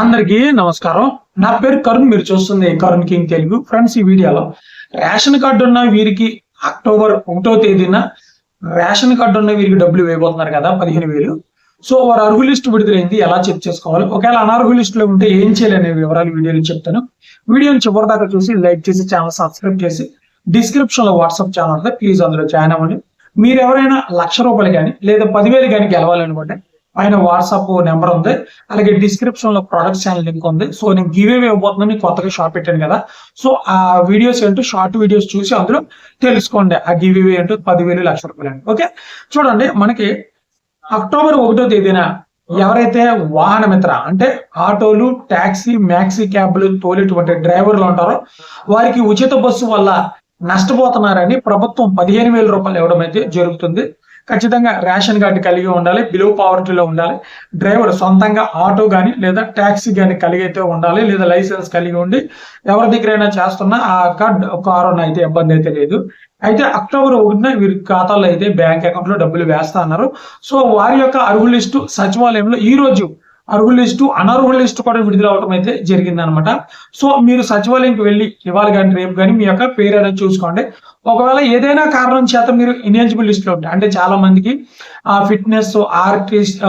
అందరికీ నమస్కారం. నా పేరు కరుణ్ మీరు చూస్తుంది కరుణ్ కింగ్ తెలుగు. ఫ్రెండ్స్ ఈ వీడియోలో రేషన్ కార్డు ఉన్న వీరికి అక్టోబర్ ఒకటో తేదీన రేషన్ కార్డు ఉన్న వీరికి డబ్బులు వేయబోతున్నారు కదా పదిహేను వేలు. సో వారు అర్హు లిస్ట్ విడుదలైంది ఎలా చెక్ చేసుకోవాలి? ఒకవేళ అనర్హు లిస్ట్లో ఉంటే ఏం చేయాలి అనే వివరాలు వీడియోలో చెప్తాను. వీడియోని చివరి దాకా చూసి లైక్ చేసి ఛానల్ సబ్స్క్రైబ్ చేసి డిస్క్రిప్షన్లో వాట్సాప్ ఛానల్ ప్లీజ్ అందులో జాయిన్ అవ్వండి. మీరు ఎవరైనా లక్ష రూపాయలు కానీ లేదా పదివేలు కానీ గెలవాలనుకుంటే పైన వాట్సాప్ నెంబర్ ఉంది. అలాగే డిస్క్రిప్షన్లో ప్రొడక్ట్ ఛానల్ లింక్ ఉంది. సో నేను గివ్ అవే ఇవ్వబోతున్నాను కొత్తగా షాప్ పెట్టాను కదా. సో ఆ వీడియోస్ ఏంటో షార్ట్ వీడియోస్ చూసి అందులో తెలుసుకోండి. ఆ గివ్ అవే ఏంటో పదివేలు లక్ష రూపాయలు అండి ఓకే? చూడండి మనకి అక్టోబర్ ఒకటో తేదీన ఎవరైతే వాహన మిత్ర అంటే ఆటోలు టాక్సీ మ్యాక్సీ క్యాబ్లు తోలేటువంటి డ్రైవర్లు ఉంటారో వారికి ఉచిత బస్సు వల్ల నష్టపోతున్నారని ప్రభుత్వం పదిహేను వేల రూపాయలు ఇవ్వడం అయితే జరుగుతుంది. ఖచ్చితంగా రేషన్ కార్డు కలిగి ఉండాలి బిలో పావర్టీలో ఉండాలి డ్రైవర్ సొంతంగా ఆటో కానీ లేదా ట్యాక్సీ కానీ కలిగి అయితే ఉండాలి లేదా లైసెన్స్ కలిగి ఉండి ఎవరి దగ్గరైనా చేస్తున్నా ఆ కార్డు కారు అయితే ఇబ్బంది అయితే లేదు. అయితే అక్టోబర్ ఒకటిన వీరి ఖాతాలో అయితే బ్యాంక్ అకౌంట్లో డబ్బులు వేస్తా అన్నారు. సో వారి యొక్క అరువు లిస్టు సచివాలయంలో ఈ రోజు అర్హుల లిస్టు అనర్హుల లిస్టు కూడా విడుదల అవడం అయితే జరిగింది అనమాట సో మీరు సచివాలయంకి వెళ్ళి ఇవాళ కానీ రేపు కానీ మీ యొక్క పేరు అనేది చూసుకోండి. ఒకవేళ ఏదైనా కారణం చేత మీరు ఇనేజిబుల్ లిస్ట్లో అంటే చాలా మందికి ఆ ఫిట్నెస్ ఆర్టిస్ట్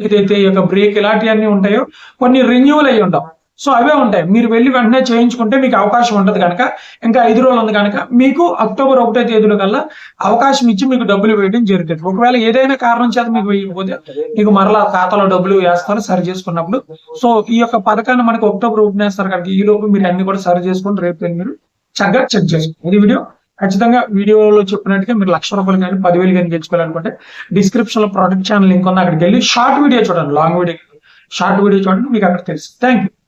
ఏదైతే ఈ యొక్క బ్రేక్ ఇలాంటివన్నీ ఉంటాయో కొన్ని రెన్యూవల్ అయ్యి ఉంటాం సో అవే ఉంటాయి. మీరు వెళ్ళి వెంటనే చేయించుకుంటే మీకు అవకాశం ఉంటుంది కనుక ఇంకా ఐదు రోజులు ఉంది కనుక మీకు అక్టోబర్ ఒకటో తేదీలో కల్లా అవకాశం ఇచ్చి మీకు డబ్బులు వేయడం జరుగుతుంది. ఒకవేళ ఏదైనా కారణం చేత మీకు వేయకపోతే మీకు మరలా ఖాతాలో డబ్బులు వేస్తారు సరి చేసుకున్నప్పుడు. సో ఈ యొక్క పథకాన్ని మనకి అక్టోబర్ ఒకటి వేస్తారు కనుక ఈ లోపు మీరు అన్ని కూడా సరి చేసుకుని రేపు మీరు చక్కగా చెక్ చేసుకోండి. ఇది వీడియో ఖచ్చితంగా వీడియోలో చెప్పినట్టుగా మీరు లక్ష రూపాయలు కానీ పదివేలు కానీ గెలుచుకోవాలనుకుంటే డిస్క్రిప్షన్లో ప్రొడక్ట్ ఛానల్ లింక్ ఉంది. అక్కడికి వెళ్ళి షార్ట్ వీడియో చూడండి లాంగ్ వీడియో షార్ట్ వీడియో చూడండి మీకు అక్కడ తెలుసు థ్యాంక్ యూ